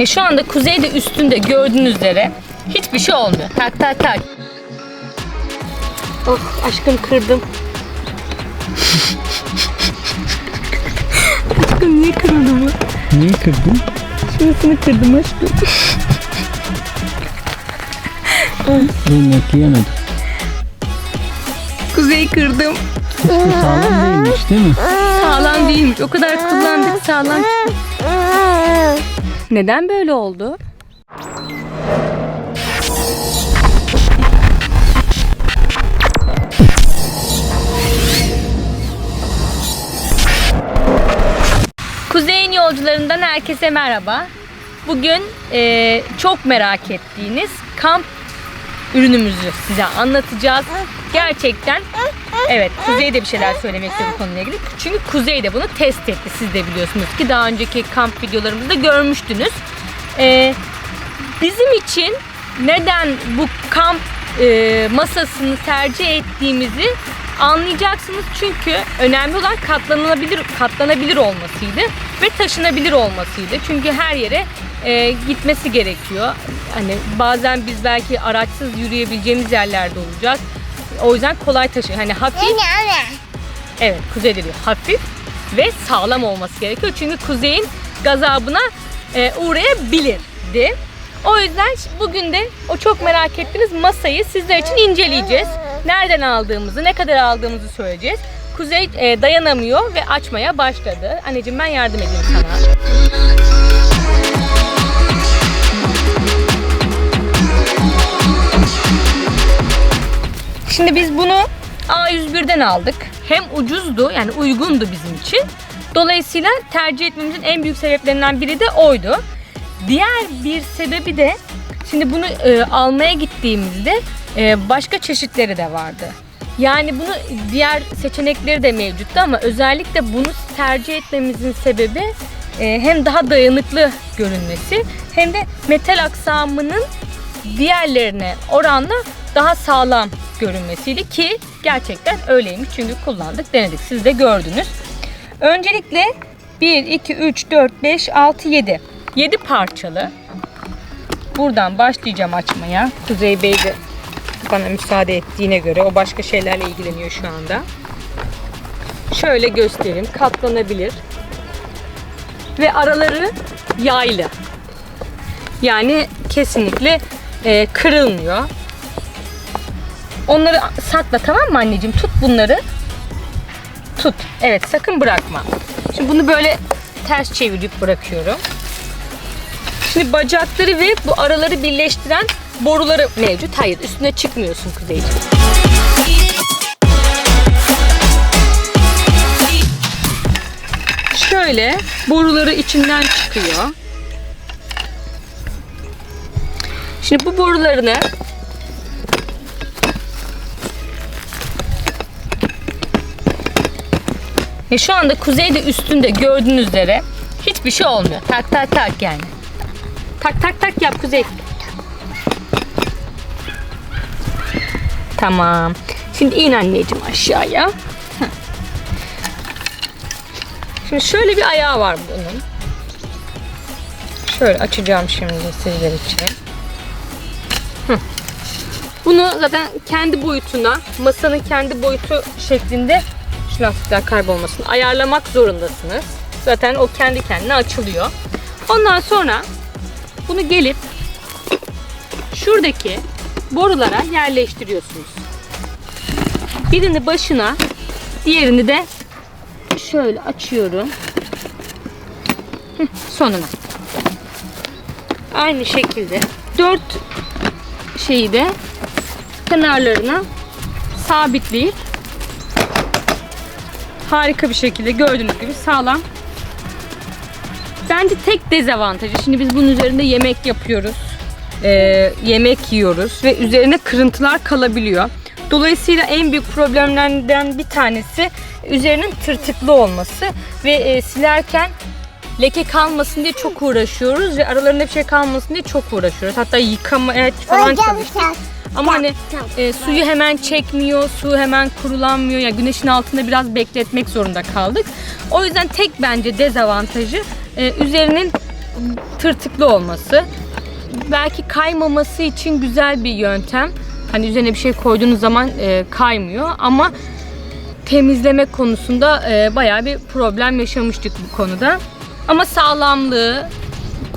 Ve şu anda kuzeyde üstünde gördüğünüz üzere hiçbir şey olmuyor. Tak tak tak. Oh aşkım kırdım. aşkım niye kırıldı bu? Niye kırdın? Şurasını kırdım aşkım. Ben yaklayamadım. Kuzeyi kırdım. Sağlam değilmiş değil mi? Sağlam değilmiş. O kadar kullandık sağlam çıktı. Neden böyle oldu? Kuzey'in yolcularından herkese merhaba. Bugün eee, çok merak ettiğiniz kamp ürünümüzü size anlatacağız. Gerçekten evet Kuzey de bir şeyler söylemek istiyor bu konuyla ilgili. Çünkü Kuzey de bunu test etti. Siz de biliyorsunuz ki daha önceki kamp videolarımızda görmüştünüz. Eee, bizim için neden bu kamp eee, masasını tercih ettiğimizi anlayacaksınız. Çünkü önemli olan katlanabilir katlanabilir olmasıydı ve taşınabilir olmasıydı. Çünkü her yere eee, gitmesi gerekiyor. Hani bazen biz belki araçsız yürüyebileceğimiz yerlerde olacak. O yüzden kolay taşı. Hani hafif Evet kuzey diyor. Hafif ve sağlam olması gerekiyor. Çünkü kuzeyin gazabına e, uğrayabilirdi. O yüzden bugün de o çok merak ettiğiniz masayı sizler için inceleyeceğiz. Nereden aldığımızı, ne kadar aldığımızı söyleyeceğiz. Kuzey e, dayanamıyor ve açmaya başladı. Anneciğim ben yardım edeyim sana. Şimdi biz bunu A101'den aldık. Hem ucuzdu yani uygundu bizim için. Dolayısıyla tercih etmemizin en büyük sebeplerinden biri de oydu. Diğer bir sebebi de şimdi bunu e, almaya gittiğimizde e, başka çeşitleri de vardı. Yani bunu diğer seçenekleri de mevcuttu ama özellikle bunu tercih etmemizin sebebi e, hem daha dayanıklı görünmesi hem de metal aksamının diğerlerine oranla daha sağlam görünmesiydi ki gerçekten öyleymiş çünkü kullandık denedik siz de gördünüz. Öncelikle 1, 2, 3, 4, 5, 6, 7 7 parçalı buradan başlayacağım açmaya Kuzey Bey de bana müsaade ettiğine göre o başka şeylerle ilgileniyor şu anda. Şöyle göstereyim katlanabilir ve araları yaylı. Yani kesinlikle e, kırılmıyor. Onları sakla tamam mı anneciğim? Tut bunları. Tut. Evet sakın bırakma. Şimdi bunu böyle ters çevirip bırakıyorum. Şimdi bacakları ve bu araları birleştiren boruları mevcut. Hayır üstüne çıkmıyorsun Kuzeyciğim. Şöyle boruları içinden çıkıyor. Şimdi bu borularını ve şu anda kuzeyde üstünde gördüğünüz üzere hiçbir şey olmuyor. Tak tak tak yani. Tak tak tak yap kuzey. Tamam. Şimdi in anneciğim aşağıya. Şimdi şöyle bir ayağı var bunun. Şöyle açacağım şimdi sizler için. Bunu zaten kendi boyutuna, masanın kendi boyutu şeklinde şu lastikler kaybolmasın ayarlamak zorundasınız. Zaten o kendi kendine açılıyor. Ondan sonra bunu gelip şuradaki borulara yerleştiriyorsunuz. Birini başına, diğerini de şöyle açıyorum. Sonuna. Aynı şekilde dört şeyi de kenarlarına sabitleyip harika bir şekilde gördüğünüz gibi sağlam. Bence tek dezavantajı şimdi biz bunun üzerinde yemek yapıyoruz. Ee, yemek yiyoruz ve üzerine kırıntılar kalabiliyor. Dolayısıyla en büyük problemlerden bir tanesi üzerinin tırtıklı olması ve e, silerken leke kalmasın diye çok uğraşıyoruz ve aralarında bir şey kalmasın diye çok uğraşıyoruz. Hatta yıkamaya falan çalıştık. Ama hani e, suyu hemen çekmiyor, su hemen kurulanmıyor. Ya güneşin altında biraz bekletmek zorunda kaldık. O yüzden tek bence dezavantajı e, üzerinin tırtıklı olması. Belki kaymaması için güzel bir yöntem. Hani üzerine bir şey koyduğunuz zaman e, kaymıyor ama temizleme konusunda e, bayağı bir problem yaşamıştık bu konuda. Ama sağlamlığı,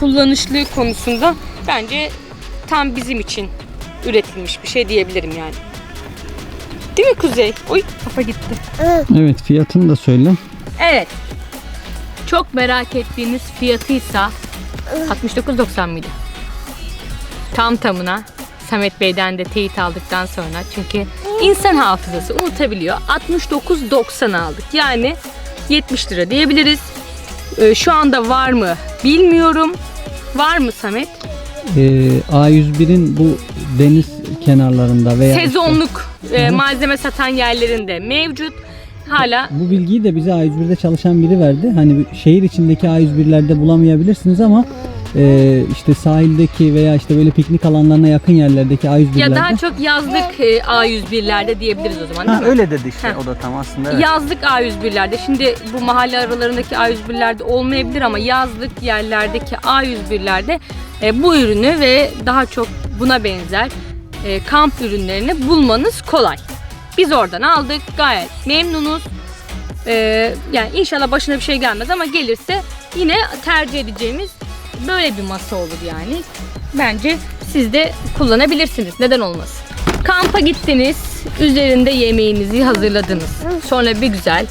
kullanışlığı konusunda bence tam bizim için üretilmiş bir şey diyebilirim yani. Değil mi Kuzey? Oy kafa gitti. Evet fiyatını da söyle. Evet. Çok merak ettiğiniz fiyatıysa 69.90 mıydı? Tam tamına Samet Bey'den de teyit aldıktan sonra çünkü insan hafızası unutabiliyor. 69.90 aldık. Yani 70 lira diyebiliriz. Ee, şu anda var mı bilmiyorum. Var mı Samet? Ee, A101'in bu deniz kenarlarında veya Sezonluk e, malzeme satan yerlerinde mevcut. Hala bu bilgiyi de bize A101'de çalışan biri verdi. Hani şehir içindeki A101'lerde bulamayabilirsiniz ama e, işte sahildeki veya işte böyle piknik alanlarına yakın yerlerdeki A101'lerde ya daha çok yazlık e, A101'lerde diyebiliriz o zaman değil Ha, mi? öyle dedi işte Heh. o da tam aslında. Evet. Yazlık A101'lerde. Şimdi bu mahalle aralarındaki A101'lerde olmayabilir ama yazlık yerlerdeki A101'lerde e, bu ürünü ve daha çok buna benzer e, kamp ürünlerini bulmanız kolay. Biz oradan aldık. Gayet memnunuz. E, yani inşallah başına bir şey gelmez ama gelirse yine tercih edeceğimiz böyle bir masa olur yani. Bence siz de kullanabilirsiniz. Neden olmasın? Kampa gittiniz, üzerinde yemeğinizi hazırladınız. Sonra bir güzel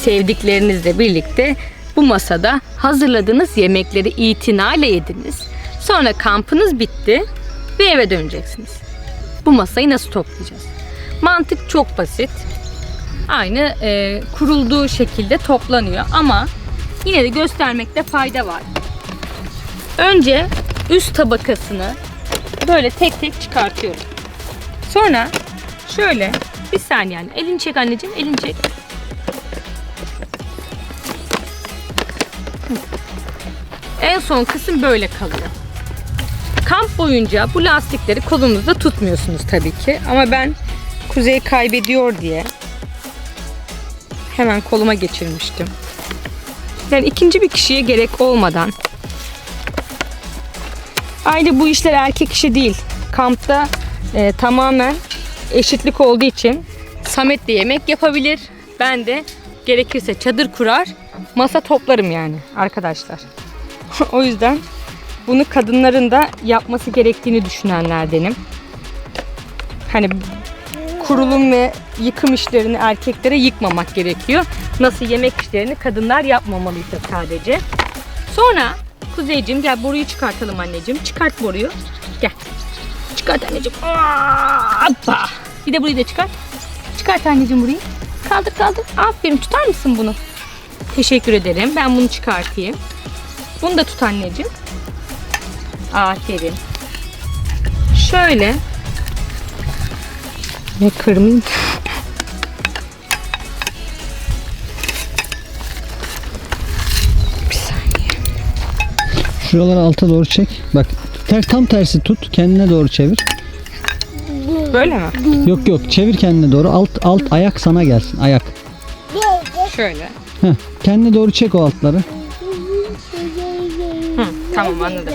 sevdiklerinizle birlikte bu masada hazırladığınız yemekleri itinayla yediniz. Sonra kampınız bitti ve eve döneceksiniz. Bu masayı nasıl toplayacağız? Mantık çok basit. Aynı e, kurulduğu şekilde toplanıyor ama yine de göstermekte fayda var. Önce üst tabakasını böyle tek tek çıkartıyorum. Sonra şöyle bir saniye yani elini çek anneciğim elini çek. En son kısım böyle kalıyor. Kamp boyunca bu lastikleri kolunuzda tutmuyorsunuz tabii ki. Ama ben Kuzey kaybediyor diye hemen koluma geçirmiştim. Yani ikinci bir kişiye gerek olmadan Ayrıca bu işler erkek işi değil. Kampta e, tamamen eşitlik olduğu için Samet de yemek yapabilir. Ben de gerekirse çadır kurar, masa toplarım yani arkadaşlar. o yüzden bunu kadınların da yapması gerektiğini düşünenlerdenim. Hani kurulum ve yıkım işlerini erkeklere yıkmamak gerekiyor. Nasıl yemek işlerini kadınlar yapmamalıysa sadece. Sonra Kuzeyciğim gel boruyu çıkartalım anneciğim. Çıkart boruyu. Gel. Çıkart anneciğim. Hoppa. Bir de burayı da çıkart. Çıkart anneciğim burayı. Kaldır kaldır. Aferin tutar mısın bunu? Teşekkür ederim. Ben bunu çıkartayım. Bunu da tut anneciğim. Aferin. Şöyle. Ne kırmayayım. Bir saniye. şuraları alta doğru çek. Bak ter, tam tersi tut kendine doğru çevir. Böyle mi? Yok yok çevir kendine doğru. Alt alt ayak sana gelsin. Ayak. Şöyle. Heh, kendine doğru çek o altları. Hı, tamam anladım.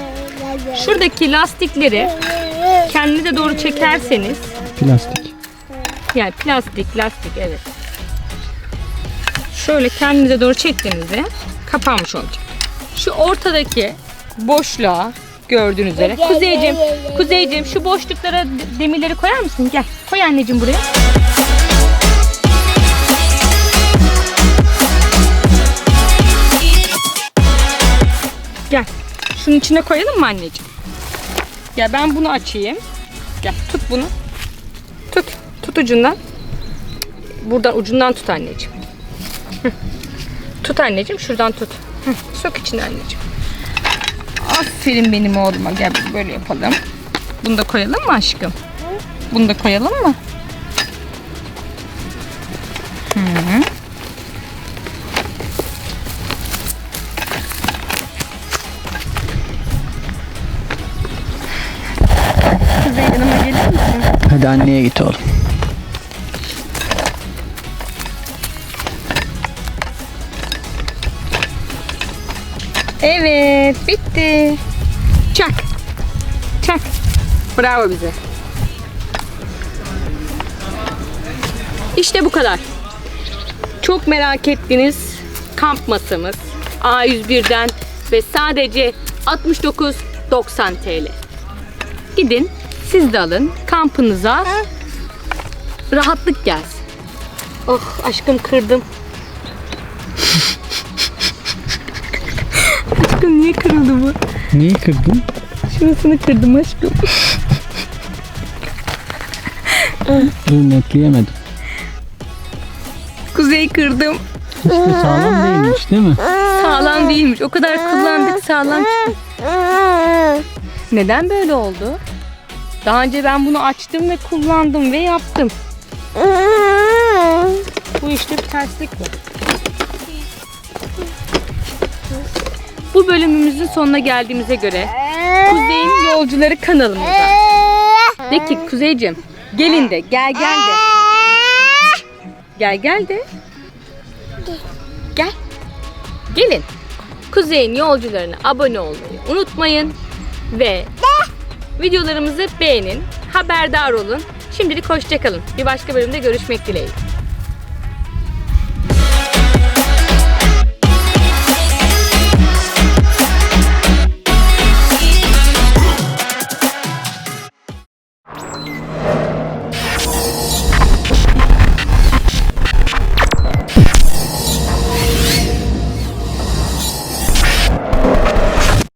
Şuradaki lastikleri kendinize doğru çekerseniz Plastik. yani plastik lastik evet. Şöyle kendinize doğru çektiğinizde kapanmış olacak. Şu ortadaki boşluğa gördüğünüz üzere. Kuzeyciğim, Kuzeyciğim şu boşluklara de- demirleri koyar mısın? Gel. Koy anneciğim buraya. Gel. Şunun içine koyalım mı anneciğim? Gel ben bunu açayım. Gel tut bunu. Tut. Tut ucundan. Buradan ucundan tut anneciğim. Hı. Tut anneciğim şuradan tut. Hı. Sok içine anneciğim. Aferin benim oğluma. Gel böyle yapalım. Bunu da koyalım mı aşkım? Bunu da koyalım mı? Hı. Hadi anneye git oğlum. Evet, bitti. Çak. Çak. Bravo bize. İşte bu kadar. Çok merak ettiğiniz kamp masamız A101'den ve sadece 69.90 TL. Gidin siz de alın kampınıza rahatlık gelsin. Oh aşkım kırdım. aşkım niye kırıldı bu? Neyi kırdın? Şurasını kırdım aşkım. Dur netleyemedim. Kuzeyi kırdım. İşte sağlam değilmiş değil mi? Sağlam değilmiş. O kadar kullandık sağlam çıktı. Neden böyle oldu? Daha önce ben bunu açtım ve kullandım ve yaptım. Bu işte bir terslik var. Bu bölümümüzün sonuna geldiğimize göre Kuzey'in Yolcuları kanalımıza. De ki Kuzeycim gelin de gel gel de. Gel gel de. Gel. Gelin. Kuzey'in yolcularına abone olmayı unutmayın. Ve videolarımızı beğenin. Haberdar olun. Şimdilik hoşçakalın. Bir başka bölümde görüşmek dileğiyle.